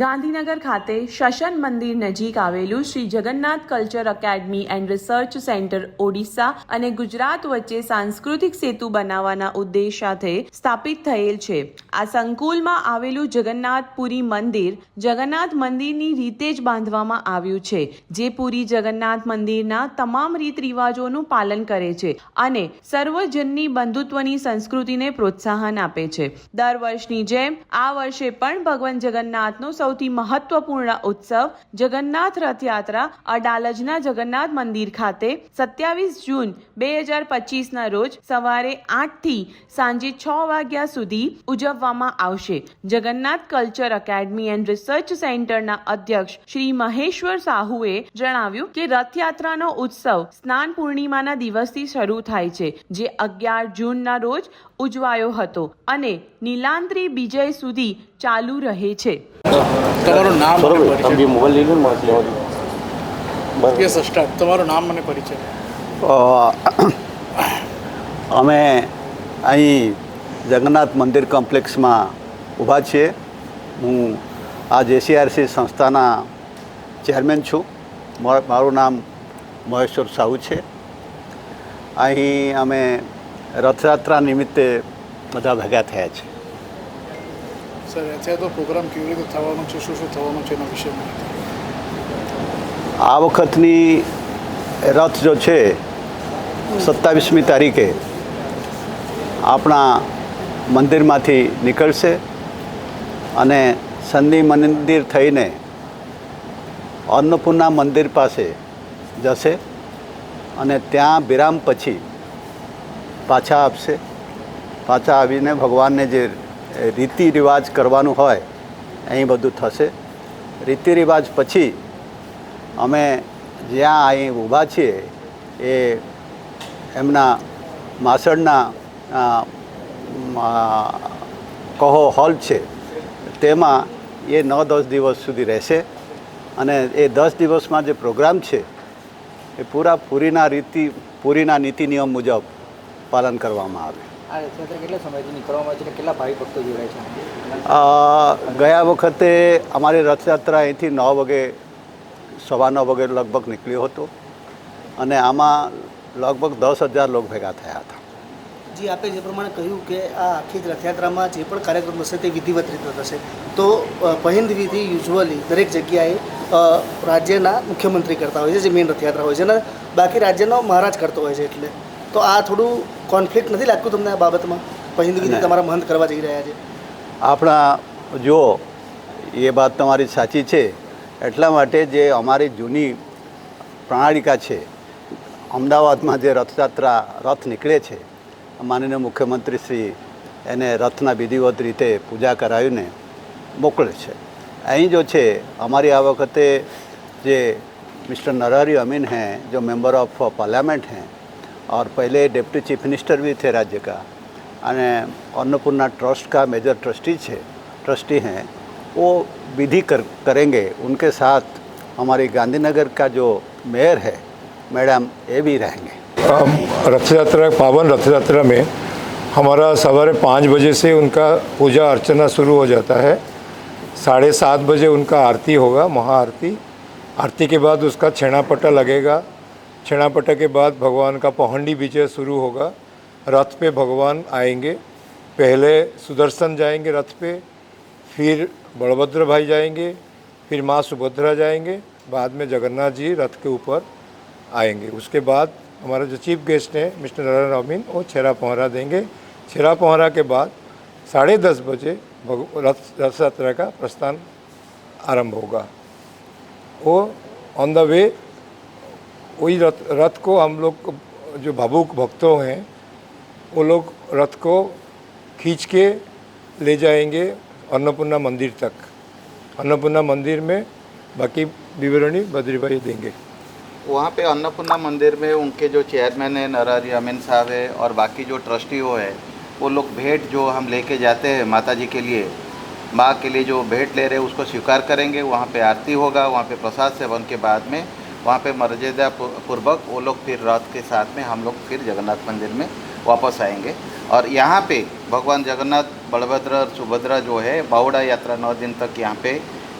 ગાંધીનગર ખાતે શશન મંદિર નજીક આવેલું Shri Jagannath culture academy and research centre Odisha અને ગુજરાત વચ્ચે સાંસ્કૃતિક સેતુ બનાવવાના ઉદ્દેશ સાથે સ્થાપિત થયેલ છે. આ સંકુલમાં આવેલું જગન્નાથપુરી મંદિર જગન્નાથ મંદિરની રીતે જ બાંધવામાં આવ્યું છે, જે પુરી જગન્નાથ મંદિરના તમામ રીત રિવાજોનું પાલન કરે છે અને સર્વજનની બંધુત્વની સંસ્કૃતિને પ્રોત્સાહન આપે છે. દર વર્ષની જેમ આ વર્ષે પણ ભગવાન જગન્નાથનો સૌથી મહત્વપૂર્ણ ઉત્સવ જગન્નાથ રથયાત્રા અડાલજના જગન્નાથ મંદિર ખાતે સત્યાવીસ જૂન બે હજાર પચીસના રોજ સવારે આઠથી સાંજે છ વાગ્યા સુધી ઉજવવામાં આવશે. Jagannath culture academy and research સેન્ટરના અધ્યક્ષ શ્રી મહેશ્વર સાહુએ જણાવ્યું કે રથયાત્રાનો ઉત્સવ સ્નાન પૂર્ણિમાના દિવસથી શરૂ થાય છે, જે અગિયાર જૂનના રોજ ઉજવાયો હતો અને નીલાંદ્રી વિજય સુધી ચાલુ રહે છે. તમારું નામ અને બરોબર પરિચય. તમે મોબાઈલ લઈ લો ને લેવા દો. બરાબર. યસ સ્ટાર્ટ તમારું નામ અને પરિચય. અમે અહીં જગન્નાથ મંદિર કોમ્પ્લેક્સમાં ઊભા છીએ. હું આ જેસીઆરસી સંસ્થાના ચેરમેન છું. મારું નામ મહેશ્વર સાહુ છે. અહીં અમે રથયાત્રા નિમિત્તે બધા ભેગા થયા છે. સર અત્યારે તો પ્રોગ્રામ કેવી રીતે થવાનો છે શું શું થવાનું છે એના વિશે આ વખતની રથ જો છે સત્તાવીસમી તારીખે આપણા મંદિરમાંથી નીકળશે અને સંધિ મંદિર થઈને અન્નપૂર્ણા મંદિર પાસે જશે અને ત્યાં વિરામ પછી પાછા આપશે પાછા આવીને ભગવાનને જે રીતિ રિવાજ કરવાનું હોય અહીં બધું થશે. રીતિ રિવાજ પછી અમે જ્યાં અહીં ઊભા છીએ એ એમના અ, કહો હોલ છે તેમાં એ નવ દસ દિવસ સુધી રહેશે. અને એ દસ દિવસમાં જે પ્રોગ્રામ છે એ પૂરા પૂરીના રીતિ પૂરીના નીતિ નિયમ મુજબ પાલન કરવામાં આવે. આ રથયાત્રા કેટલા સમયથી નીકળવામાં આવે છે કેટલા ભાવિ ભક્તો જોડાય છે? ગયા વખતે અમારી રથયાત્રા અહીંથી નવ વાગે સવા નવ વાગે લગભગ નીકળ્યો હતો. અને આમાં લગભગ દસ હજાર લોકો ભેગા થયા હતા. જી આપે જે પ્રમાણે કહ્યું કે આ આખી રથયાત્રામાં જે પણ કાર્યક્રમ થશે તે વિધિવત રીતે થશે. તો પહિંદ વિધિ યુઝ્યુઅલી દરેક જગ્યાએ રાજ્યના મુખ્યમંત્રી કરતા હોય છે જે મેઇન રથયાત્રા હોય છે. અને બાકી રાજ્યનો મહારાજ કરતો હોય છે એટલે. તો આ થોડું કોન્ફ્લિક્ટ નથી લાગતું તમને આ બાબતમાં? પસંદગી તમારા મહંત કરવા જઈ રહ્યા છે. આપણા જો એ વાત તમારી સાચી છે. એટલા માટે જે અમારી જૂની પ્રણાલિકા છે અમદાવાદમાં જે રથયાત્રા રથ નીકળે છે માનનીય મુખ્યમંત્રી શ્રી એને રથના વિધિવત રીતે પૂજા કરાવીને મોકલે છે. અહીં જો છે અમારી આ વખતે જે મિસ્ટર નરહરી અમીન હે જો મેમ્બર ઓફ પાર્લામેન્ટ હૈ और पहले डिप्टी चीफ मिनिस्टर भी थे राज्य का। અને अन्नपूर्णा ट्रस्ट का मेजर ट्रस्टी है ट्रस्टी हैं। वो विधि कर, करेंगे। उनके साथ हमारी गांधीनगर का जो मेयर है, मैडम ये भी रहेंगे। रथ यात्रा पावन रथ यात्रा में हमारा सवारे पाँच बजे से उनका पूजा अर्चना शुरू हो जाता है। साढ़े सात बजे उनका आरती होगा, महाआरती। आरती के बाद उसका छेणापटा लगेगा। छेणापटा के बाद भगवान का पौहंडी विजय शुरू होगा। रथ पे भगवान आएँगे। पहले सुदर्शन जाएँगे रथ पे, फिर बलभद्र भाई जाएँगे, फिर माँ सुभद्रा जाएँगे, बाद में जगन्नाथ जी रथ के ऊपर आएँगे। उसके बाद हमारा जो चीफ गेस्ट हैं, मिस्टर नारायण रामीन वो छेरा पहरा देंगे। छेरा पहरा के बाद साढ़े दस बजे रथ रथ यात्रा का प्रस्थान आरंभ होगा। वो ऑन द वे वही रथ रथ को हम लोग, जो भावुक भक्तों हैं, वो लोग रथ को खींच के ले जाएँगे अन्नपूर्णा मंदिर तक। अन्नपूर्णा मंदिर में बाकी विवरणी बद्री भाई देंगे। वहाँ पे अन्नपूर्णा मंदिर में उनके जो चेयरमैन है नरहरी अमीन साहब है, और बाकी जो ट्रस्टी वो है, वो लोग भेंट जो हम लेके जाते हैं माता जी के लिए, माँ के लिए जो भेंट ले रहे हैं, उसको स्वीकार करेंगे। वहाँ पे आरती होगा, वहाँ पे प्रसाद सेवन के बाद में वहाँ पे मर्यादा पूर्वक वो लोग फिर रथ के साथ में हम लोग फिर जगन्नाथ मंदिर में वापस आएँगे। और यहाँ पे भगवान जगन्नाथ, बलभद्र और सुभद्रा जो है बावड़ा यात्रा नौ दिन तक यहाँ पे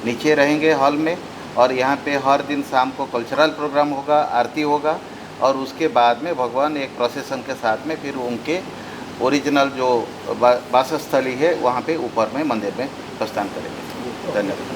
नीचे रहेंगे हॉल में। और यहाँ पे हर दिन शाम को कल्चरल प्रोग्राम होगा, आरती होगा। और उसके बाद में भगवान एक प्रोसेसन के साथ में फिर उनके ओरिजिनल जो वासस्थली है, वहाँ पे ऊपर में मंदिर में प्रस्थान करेंगे। धन्यवाद।